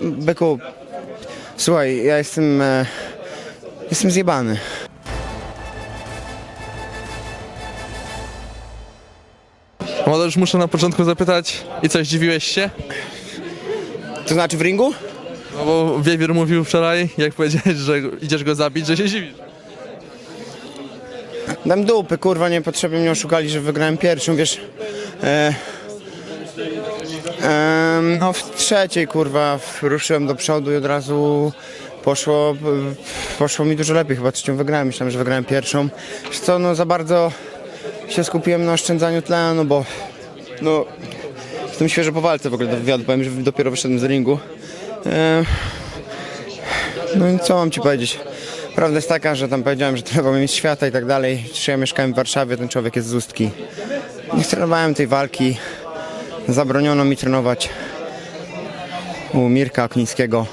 Byku, słuchaj, ja jestem, e, jestem zjebany. Ale już muszę na początku zapytać, i coś dziwiłeś się? To znaczy w ringu? No bo Wiewiór mówił wczoraj, jak powiedziałeś, że idziesz go zabić, że się dziwisz. Dam dupy, kurwa, niepotrzebnie mnie oszukali, że wygrałem pierwszą, wiesz. E, no w trzeciej, kurwa, ruszyłem do przodu i od razu poszło, poszło mi dużo lepiej, chyba trzecią wygrałem, myślałem, że wygrałem pierwszą. Wiesz co, no za bardzo się skupiłem na oszczędzaniu tlenu, bo no jestem świeżo po walce w ogóle do wywiadu, powiem, że dopiero wyszedłem z ringu. No i co mam ci powiedzieć? Prawda jest taka, że tam powiedziałem, że trenowałem mistrz świata i tak dalej. Czy ja mieszkałem w Warszawie, ten człowiek jest z Ustki. Nie trenowałem tej walki. Zabroniono mi trenować u Mirka Oknińskiego.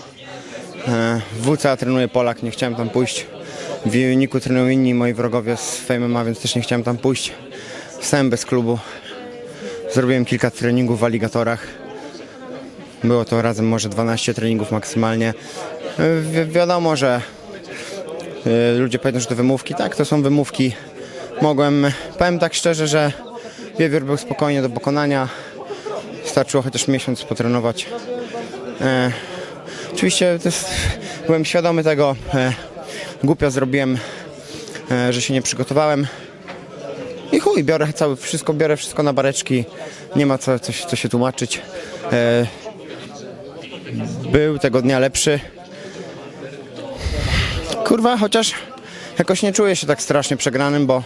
E, W WCA trenuje Polak, nie chciałem tam pójść. W Uniku trenują inni moi wrogowie z Fame więc też nie chciałem tam pójść. Stałem bez klubu. Zrobiłem kilka treningów w aligatorach. Było to razem może 12 treningów maksymalnie. E, Wi- wiadomo, że e, ludzie powiedzą, że to wymówki. Tak, to są wymówki. Mogłem, powiem tak szczerze, że wiewiór był spokojnie do pokonania. Starczyło chociaż miesiąc potrenować. E, oczywiście jest, byłem świadomy tego. E, głupio zrobiłem, e, że się nie przygotowałem. I chuj, biorę całe, wszystko, biorę wszystko na bareczki. Nie ma co, co, co się tłumaczyć. E, był tego dnia lepszy. Kurwa, chociaż jakoś nie czuję się tak strasznie przegranym, bo,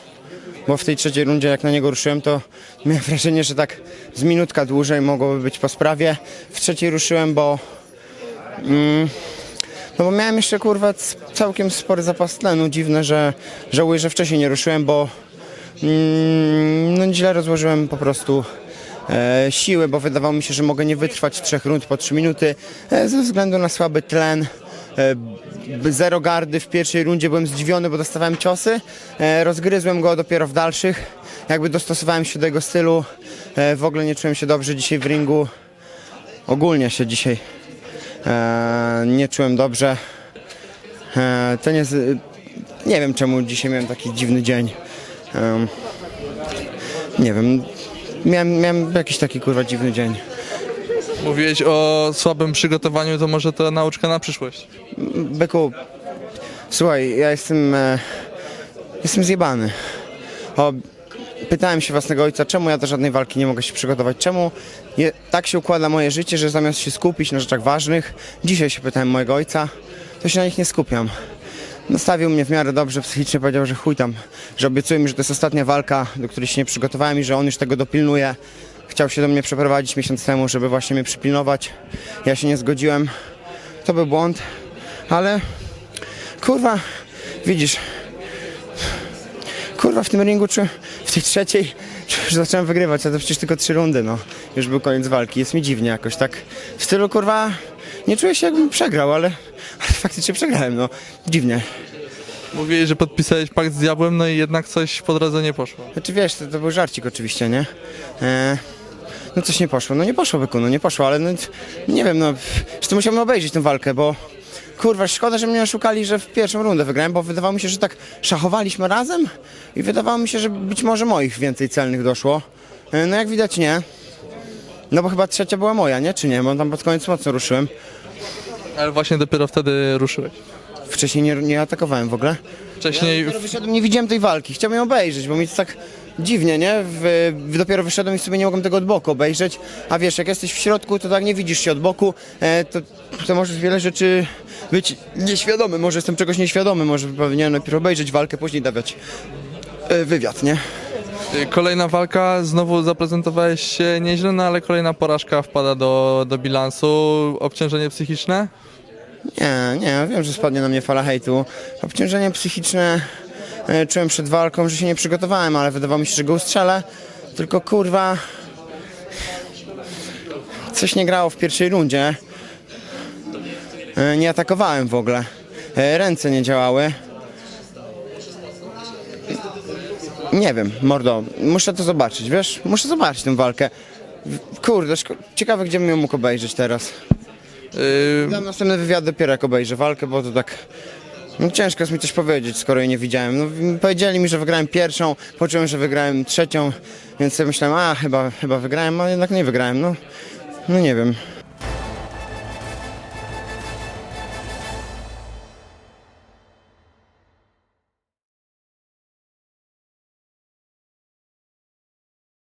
bo w tej trzeciej rundzie jak na niego ruszyłem, to miałem wrażenie, że tak z minutka dłużej mogłoby być po sprawie. W trzeciej ruszyłem, bo mm, no bo miałem jeszcze kurwa całkiem spory zapas tlenu. Dziwne, że żałuję, że wcześniej nie ruszyłem, bo mm, no źle rozłożyłem po prostu e, siły, bo wydawało mi się, że mogę nie wytrwać trzech rund po trzy minuty e, ze względu na słaby tlen. E, zero gardy w pierwszej rundzie, byłem zdziwiony, bo dostawałem ciosy. E, rozgryzłem go dopiero w dalszych. Jakby dostosowałem się do jego stylu. E, w ogóle nie czułem się dobrze dzisiaj w ringu. Ogólnie się dzisiaj e, nie czułem dobrze. To nie, nie wiem czemu dzisiaj miałem taki dziwny dzień. Nie wiem, miałem, miałem jakiś taki kurwa dziwny dzień. Mówiłeś o słabym przygotowaniu, to może to nauczka na przyszłość. Byku, słuchaj, ja jestem, e, jestem zjebany. O, pytałem się własnego ojca, czemu ja do żadnej walki nie mogę się przygotować, czemu je, tak się układa moje życie, że zamiast się skupić na rzeczach ważnych, dzisiaj się pytałem mojego ojca, to się na nich nie skupiam. Nastawił mnie w miarę dobrze psychicznie, powiedział, że chuj tam, że obiecuje mi, że to jest ostatnia walka, do której się nie przygotowałem i że on już tego dopilnuje. Chciał się do mnie przeprowadzić miesiąc temu, żeby właśnie mnie przypilnować. Ja się nie zgodziłem. To był błąd, ale kurwa, widzisz, kurwa w tym ringu, czy w tej trzeciej, już zacząłem wygrywać, a to przecież tylko trzy rundy, no. Już był koniec walki, jest mi dziwnie jakoś, tak. W stylu, kurwa, nie czuję się jakbym przegrał, ale, ale faktycznie przegrałem, no. Dziwnie. Mówiłeś, że podpisałeś pakt z diabłem, no i jednak coś po drodze nie poszło. Znaczy wiesz, to, to był żarcik oczywiście, nie? E, no coś nie poszło, no nie poszło byku, no nie poszło, ale no nie wiem, no jeszcze musiałbym obejrzeć tę walkę, bo kurwa, szkoda, że mnie oszukali, że w pierwszą rundę wygrałem, bo wydawało mi się, że tak szachowaliśmy razem i wydawało mi się, że być może moich więcej celnych doszło. E, no jak widać nie. No bo chyba trzecia była moja, nie? Czy nie? Bo tam pod koniec mocno ruszyłem. Ale właśnie dopiero wtedy ruszyłeś. Wcześniej nie, nie atakowałem w ogóle. Wcześniej Dopiero wyszedłem, nie widziałem tej walki. Chciałem ją obejrzeć, bo mi to tak dziwnie, nie? W, w, dopiero wyszedłem i sobie nie mogłem tego od boku obejrzeć. A wiesz, jak jesteś w środku, to tak nie widzisz się od boku, e, to, to możesz wiele rzeczy być nieświadomy. Może jestem czegoś nieświadomy, może powinienem najpierw obejrzeć walkę, później dawać e, wywiad, nie? Y, Kolejna walka, znowu zaprezentowałeś się nieźle, no ale kolejna porażka wpada do, do bilansu. Obciążenie psychiczne? Nie, nie, wiem, że spadnie na mnie fala hejtu. Obciążenie psychiczne e, czułem przed walką, że się nie przygotowałem, ale wydawało mi się, że go ustrzelę. Tylko kurwa. Coś nie grało w pierwszej rundzie. E, nie atakowałem w ogóle. E, ręce nie działały. Nie wiem, mordo, muszę to zobaczyć, wiesz? Muszę zobaczyć tę walkę. Kurde, ciekawe, gdzie bym ją mógł obejrzeć teraz. Dam następny wywiad dopiero jak obejrzę walkę, bo to tak... No ciężko jest mi coś powiedzieć, skoro jej nie widziałem. No, powiedzieli mi, że wygrałem pierwszą, poczułem, że wygrałem trzecią, więc sobie myślałem, a chyba, chyba wygrałem, a jednak nie wygrałem. No, no nie wiem.